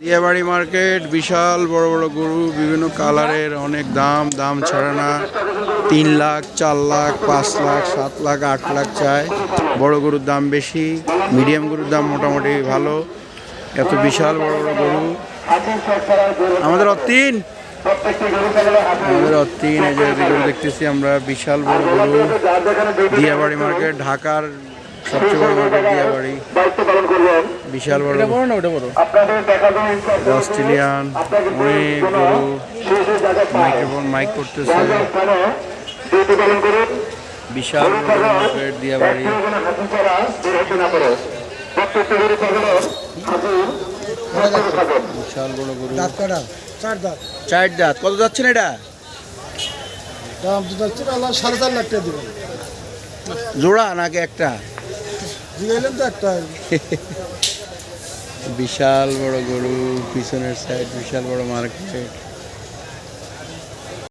Diabari market, বিশাল বড় বড় গরু, বিভিন্ন কালারের অনেক দাম দাম ছাড়া না। তিন লাখ, চার লাখ, পাঁচ লাখ, সাত লাখ, আট লাখ চায়। বড় গরুর দাম বেশি, মিডিয়াম গরুর দাম মোটামুটি ভালো। এত বিশাল বড় বড় গরু। আমাদের অতীন! আমাদের অতীন, এই যে দেখতেছি আমরা, বিশাল বড় গরু। দিয়াবাড়ি মার্কেট, ঢাকার সবচেয়ে বড় মার্কেট দিয়াবাড়ি। বিশাল বড় বড় না ওটা বড়? অস্ট্রেলিয়ান অনেক গরু মাইক্রোফোন মাইক করতেছে। বিশাল বড় মার্কেট দিয়াবাড়ি বিশাল বড় গরু। দাঁত কাটা? চার দাঁত। চার দাঁত। কত যাচ্ছেন এটা? দাম তো যাচ্ছে আল্লাহ সাড়ে চার লাখ টাকা দিবেন। জোড়া নাকি একটা? দিলেন তো একটা। বিশাল বড় গরু পিছনের সাইড বিশাল বড় মার্কেট